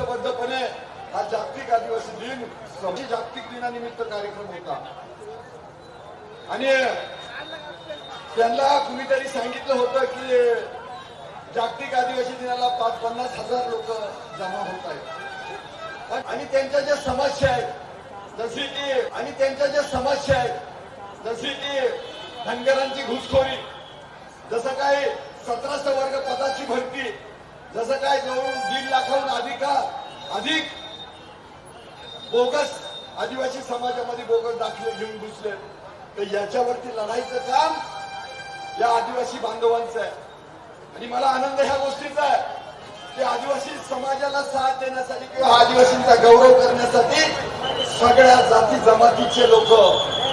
शिस्तबद्धपणे हा जागतिक आदिवासी दिन जागतिक दिनानिमित्त कार्यक्रम होता. आणि त्यांना कुणीतरी सांगितलं होतं की जागतिक आदिवासी दिनाला पाच पन्नास हजार लोक जमा होत आहेत. आणि त्यांच्या ज्या समस्या आहेत जशी की आणि त्यांच्या ज्या समस्या आहेत जशी की धनगरांची घुसखोरी जसं काय सतराशे वर्ग पदाची भरती जसं काय जवळून दीड लाखाहून अधिक अधिक बोगस आदिवासी समाजामध्ये बोगस दाखले घेऊन घुसले. तर याच्यावरती लढाईचं काम या आदिवासी बांधवांचं आहे. आणि मला आनंद ह्या गोष्टीचा आहे की आदिवासी समाजाला साथ देण्यासाठी किंवा आदिवासींचा गौरव करण्यासाठी सगळ्या जाती जमातीचे लोक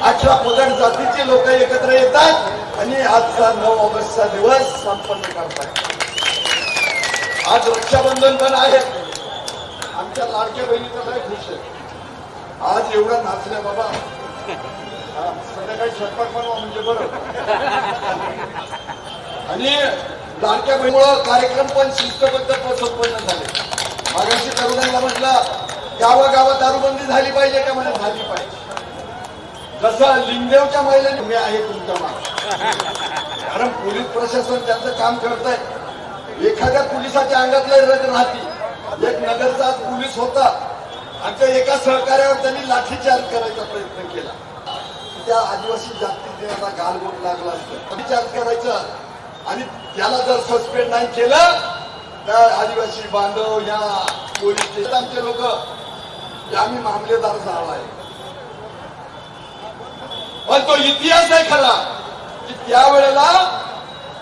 अठरा पगड जातीचे लोक एकत्र येतात आणि आजचा नऊ ऑगस्टचा दिवस संपन्न करतात. आज रक्षाबंधन पण आहे. आमच्या लाडक्या बहिणीचा लय खुश आहे? आज एवढा नाचल्या बाबा. सध्याकाळी संध्याकाळी स्वयंपाक बनवा म्हणजे बरं. आणि लाडक्या बहिणीमुळं कार्यक्रम पण शिस्तबद्ध संपन्न झाले. मागाशी तरुणांना म्हटलं गावागावात दारूबंदी झाली पाहिजे का म्हणे? झाली पाहिजे. जसं लिंगदेवच्या महिलांनी मी आहे तुमच्या मागे. कारण पोलीस प्रशासन त्यांचं काम करत आहे एखाद्या पोलिसाच्या अंगातले रग राहती एक नगरचा पोलीस होता. आमच्या एका सहकार्यावर त्यांनी लाठीचार्ज करायचा प्रयत्न केला. त्या आदिवासी जागतिक दिनाचा गालबोट लागला असतं. लाठीचार्ज करायचं. आणि त्याला जर सस्पेंड नाही केलं तर आदिवासी बांधव या पोलीस आमचे लोक आम्ही मामलेदार झाला आहे. पण तो इतिहास आहे खरा की त्यावेळेला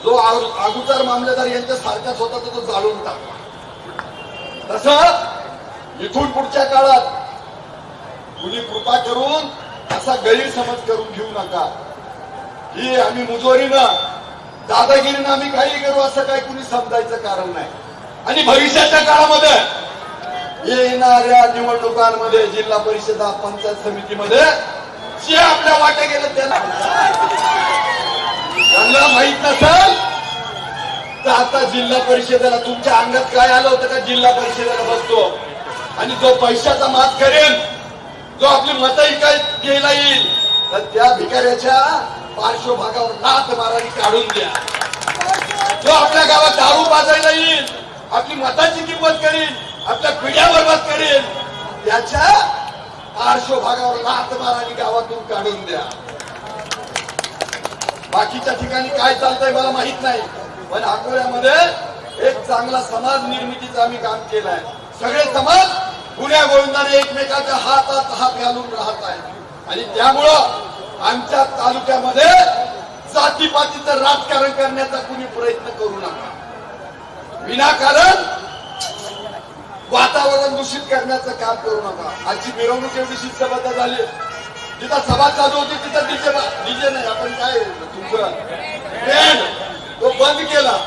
जो अगोदर मामलेदार यांच्या सारखाच होता तो तो जाळून टाकला. तस इथून पुढच्या काळात कुणी कृपा करून असा गैरसमज करून घेऊ नका. ही आम्ही मुजोरीनं दादागिरीनं आम्ही काही करू असं काही कुणी समजायचं कारण नाही. आणि भविष्याच्या काळामध्ये येणाऱ्या निवडणुकांमध्ये जिल्हा परिषदा पंचायत समितीमध्ये जे आपल्या वाट्या गेलं त्यांना तुम्हाला माहीत नसेल तर आता जिल्हा परिषदेला तुमच्या अंगात काय आलं होतं का जिल्हा परिषदेला बसतो. आणि जो पैशाचा मात करेल जो आपली मतं काय घ्यायला येईल तर त्या भिकाऱ्याच्या पार्श्वभागावर लाथ मारावी काढून द्या. जो आपल्या गावात दारू पाजायला येईल आपली मताची किंमत करेल आपल्या पिढ्या बरबाद करेल त्याच्या पार्श्वभागावर लाथ मारावी गावातून काढून द्या. बाकीच्या ठिकाणी काय चालतंय मला माहीत नाही. पण अकोल्यामध्ये एक चांगला समाज निर्मितीचं आम्ही काम केलंय. सगळे समाज गुन्ह्या गोविंदाने एकमेकाच्या हातात हात घालून राहत आहे आणि त्यामुळं आमच्या तालुक्यामध्ये जातीपातीचं राजकारण करण्याचा कुणी प्रयत्न करू नका. विनाकारण वातावरण दूषित करण्याचं काम करू नका. आजची मिरवणूक एवढी शिस्तबद्ध झाली जिथं सभा चालू होती तिथं डीजे डीजे नाही आपण काय तुमचं? तो बंद केला.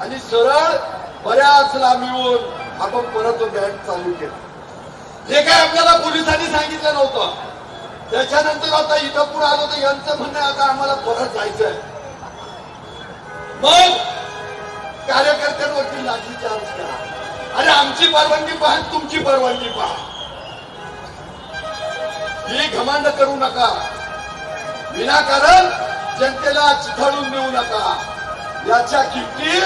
आणि सरळ बऱ्याच लांब येऊन आपण परत तो बँड चालू केला. जे काय आपल्याला पोलिसांनी सांगितलं नव्हतं. त्याच्यानंतर आता इथं पुढे आलो तर यांचं म्हणणं आता आम्हाला परत जायचंय. मग कार्यकर्त्यांवरती लाठी चार्ज करा. अरे आमची परवानगी पहा तुमची परवानगी पहा. ही घमांड करू नका. विनाकारण जनतेला चिथाळून देऊ नका. याच्या किमती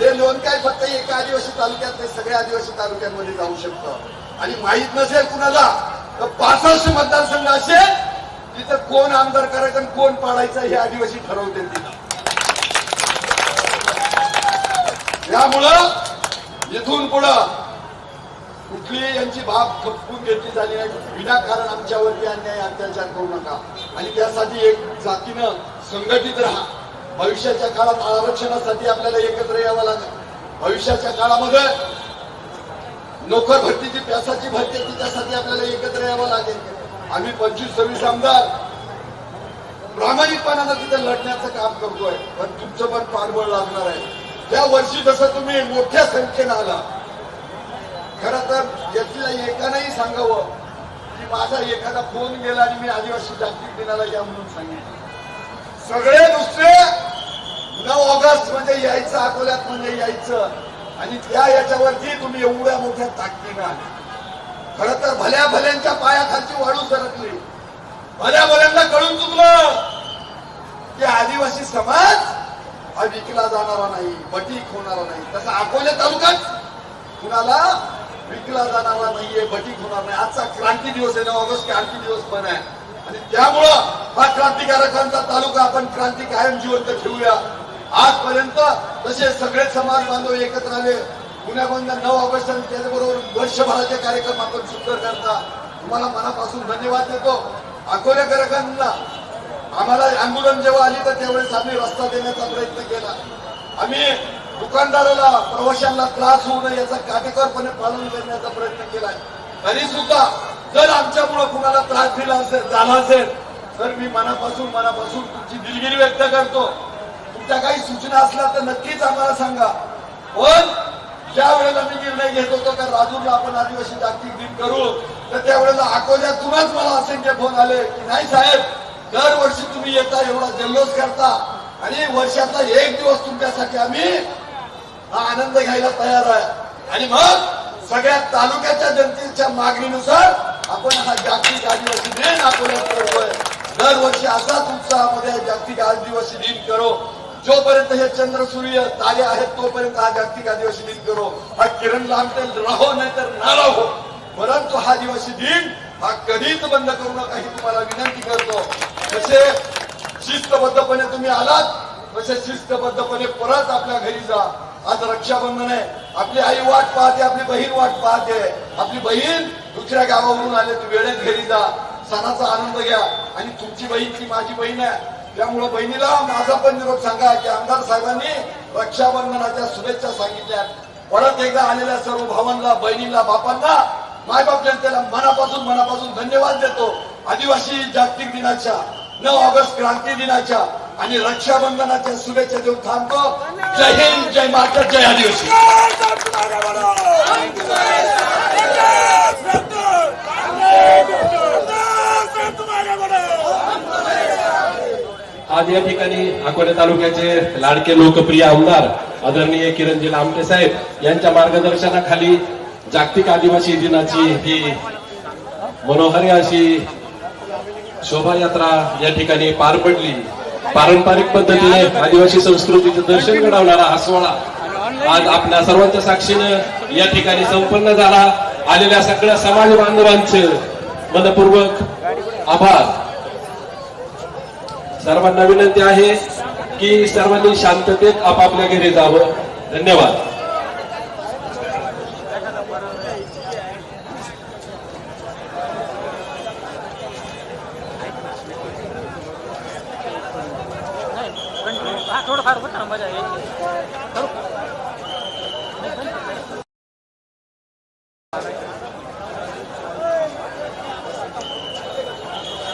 हे लोन काय फक्त एका आदिवासी तालुक्यात नाही सगळ्या आदिवासी तालुक्यांमध्ये जाऊ शकतं. आणि माहीत नसेल कुणाला तर पासष्ट मतदारसंघ असेल तिथं कोण आमदार करायचं आणि कोण पाडायचं हे आदिवासी ठरवते तिथं. यामुळं इथून पुढं कुठली यांची बाब खपकून घेतली झाली नाही. विनाकारण आमच्यावरती अन्याय अत्याचार करू नका. आणि त्यासाठी एक जातीनं संघटित राहा. भविष्याच्या काळात आरक्षणासाठी आपल्याला एकत्र यावं लागेल. भविष्याच्या काळामध्ये नोकर भरतीची प्यासाची भरती आहे, आपल्याला एकत्र यावं लागेल. आम्ही पंचवीस सव्वीस आमदार प्रामाणिकपणानं तिथे लढण्याचं काम करतोय. पण तुमचं पण पाठबळ लागणार आहे. त्या वर्षी जसं तुम्ही मोठ्या संख्येनं आला खर तर यातल्या एकानंही सांगावं की माझा एखादा फोन गेला आणि मी आदिवासी जागतिक दिनाला या म्हणून सांगितलं. सगळे दुसरे नऊ ऑगस्ट म्हणजे यायचं अकोल्यात म्हणजे यायचं आणि त्या याच्यावरती तुम्ही एवढ्या मोठ्या ताकदीनं आले. खर तर भल्या भल्यांच्या पायाखालची वाळू सरकली भल्या भल्यांना कळून चुकलं की आदिवासी समाज हा विकला जाणारा नाही बटीक होणारा नाही. तसा अकोले तालुक्यात कुणाला विकला जाणारा नाहीये बटीक होणार नाही. आजचा क्रांती दिवस आहे नऊ ऑगस्ट क्रांती दिवस पण आहे. आणि त्यामुळं हा क्रांतिकारकांचा तालुका आपण क्रांती कायम जिवंत ठेवूया. आजपर्यंत तसे सगळे समाज बांधव एकत्र आले पुण्याबंद नऊ ऑगस्ट आणि त्याचबरोबर वर्षभराचे कार्यक्रम आपण सुंदर करता. तुम्हाला मनापासून धन्यवाद देतो. अकोलेकरांना आम्हाला आंदोलन जेव्हा आली तर त्यावेळेस आम्ही रस्ता देण्याचा प्रयत्न केला. आम्ही दुकानदाराला प्रवाशांना त्रास होऊ नये याचा काटेकोरपणे पालन करण्याचा प्रयत्न केलाय. तरी सुद्धा जर आमच्यामुळे कुणाला त्रास दिला असेल झाला असेल तर मी मनापासून मनापासून तुमची दिलगिरी व्यक्त करतो. तुमच्या काही सूचना असल्या तर नक्कीच आम्हाला सांगा. पण ज्या वेळेला मी निर्णय घेत होतो का राजूला आपण आदिवासी जागतिक दिन करू तर त्यावेळेला अकोल्यातूनच मला असंख्य फोन आले की नाही साहेब दरवर्षी तुम्ही येता एवढा जल्लोष करता आणि वर्षातला एक दिवस तुमच्यासाठी आम्ही हा आनंद घ्यायला तयार आहे. आणि मग सगळ्या तालुक्याच्या जनतेच्या मागणीनुसार आपण हा जागतिक आदिवासी दिन आपल्या करतोय. दरवर्षी असाच उत्साहामध्ये जागतिक आदिवासी दिन करो. जोपर्यंत हे चंद्र सूर्य तारे आहेत तोपर्यंत हा जागतिक आदिवासी दिन करो. हा किरण लांबते राहो नाही तर ना राहो परंतु हा आदिवासी दिन हा कधीच बंद करू नका ही तुम्हाला विनंती करतो. जसे शिस्तबद्धपणे तुम्ही आलात तसे शिस्तबद्धपणे परत आपल्या घरी जा. आज रक्षाबंधन आहे. आपली आई वाट पाहते आपली बहीण वाट पाहते. आपली बहीण दुसऱ्या गावावरून आले तू वेळेत घरी जा. सणाचा आनंद घ्या. आणि तुमची बहीण ती माझी बहीण आहे. त्यामुळे बहिणीला माझा पण निरोप सांगा की आमदार साहेबांनी रक्षाबंधनाच्या शुभेच्छा सांगितल्या. परत एकदा आलेल्या सर्व भावांना बहिणीला बापांना मायबाप जनतेला मनापासून मनापासून धन्यवाद देतो. आदिवासी जागतिक दिनाच्या नऊ ऑगस्ट क्रांती दिनाच्या आणि रक्षाबंधनाच्या शुभेच्छा देऊन थांबतो. जय हिंद जय माता जय आदिवासी. आज या ठिकाणी अकोले तालुक्याचे लाडके लोकप्रिय आमदार आदरणीय किरणजी लामटे साहेब यांच्या मार्गदर्शनाखाली जागतिक आदिवासी दिनाची ही मनोहरी अशी शोभायात्रा या ठिकाणी पार पडली. पारंपरिक पद्धतीने आदिवासी संस्कृतीचं दर्शन घडवणारा हा सोहळा आज आपल्या सर्वांच्या साक्षीनं या ठिकाणी संपन्न झाला. आलेल्या सगळ्या समाज बांधवांचे मनपूर्वक आभार. सर्वांना विनंती आहे की सर्वांनी शांततेत आपापल्या घरी जावं. धन्यवाद. हा थोडंफार होतं मजा